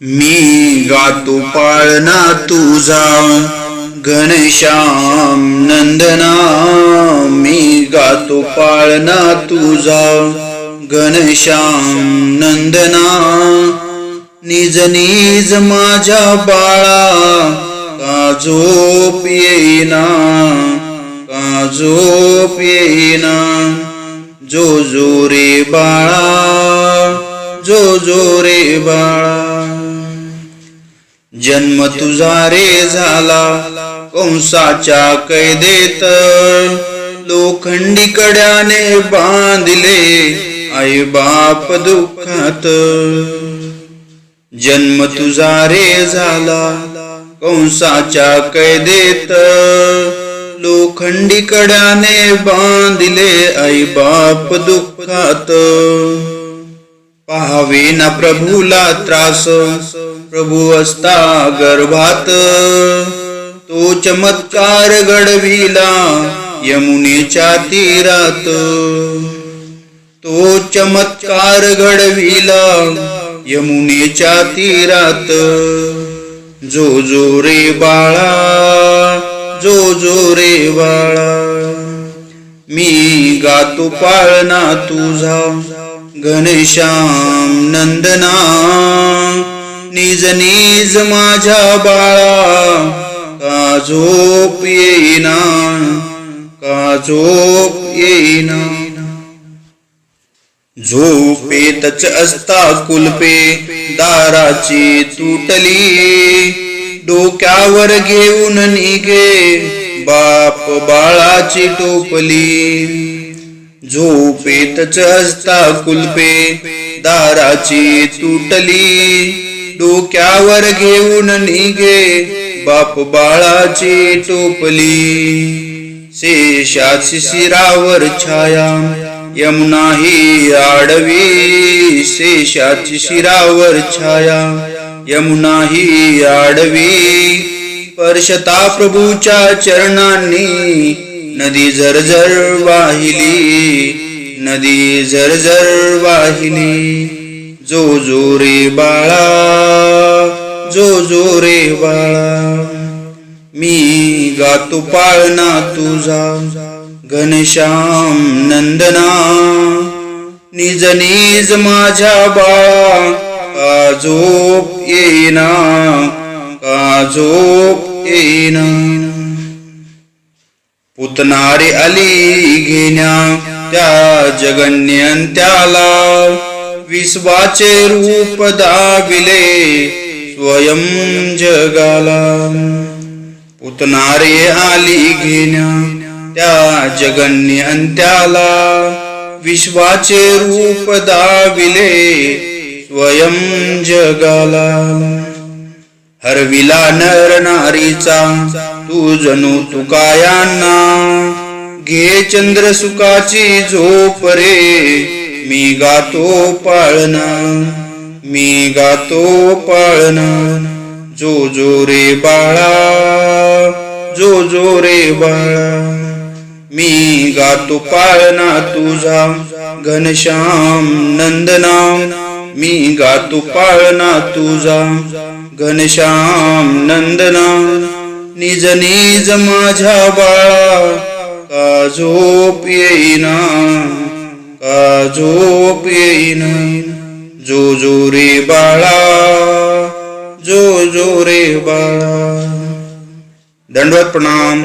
मी गातो पाळणा तुझा. घनश्याम नंदना मी गातो पाळणा तुझा. घनश्याम नंदना निज निज माझ्या बाळा. का झोप येईना का झोप येईना. जो जो रे बाळा जो जो रे बाळा. जन्म तुझा रे झाला कंसाच्या कैदेत लोखंडी कड्याने बांधले आई बाप दुःखात. जन्म तुझा रे झाला कंसाच्या कैदेत लोखंडी कड्याने बांधले आई बाप दुःखात. पाहावे ना प्रभूला त्रास. प्रभू असता गर्भात. तो चमत्कार घडविला यमुनेच्या तीरात. तो चमत्कार घडविला यमुनेच्या तीरात. जो जो रे बाळा जो जो रे बाळा मी गातो पाळणा तुझा. घनश्याम नंदना. निज निज माझ्या बाळा. का झोप येईना? का झोप येईना? झोपेतच असता कुलपे. दाराची तुटली. डोक्यावर घेऊन निघे. बाप बाळाची टोपली. झोपेतच असता कुलपे. दाराची तुटली. डोक्यावर घेऊन निघे. बाप बाळाची टोपली. शेषाची शिरावर छाया. यमुना ही आडवी. शेषाची शिरावर छाया. यमुना ही आडवी. परशता प्रभूच्या चरणांनी नदी झरझर वाहिली नदी झरझर वाहिली जो जो रे बाळा जो जो रे बाळा मी गातो पाळणा तुझा घनश्याम नंदना निज निज माझ्या बाळा का झोप येईना का झोप येईना. पुतणारे अली घेण्या त्या जगन्यंत्याला विश्वाचे रूप दाविले स्वयं जगाला. पुतणारे आली घेण्या त्या जगन्य त्याला विश्वाचे रूप दाविले स्वयं जगाला. हरविला नर नारीचा तू जणू तुकायांना. घे चंद्र सुखाची झोप रे मी गातो पाळणा मी गातो पाळणा. जो जो रे बाळा जो जो रे बाळा मी गातो पाळणा तुझा. घनश्याम नंदना मी गातो पाळना तुझा. घनश्याम नंदना. निज निज माझ्या बाळा. का झोप येईना? का झोप येईना? जो जो रे बाळा. जो जो रे बाळा. दंडवत प्रणाम.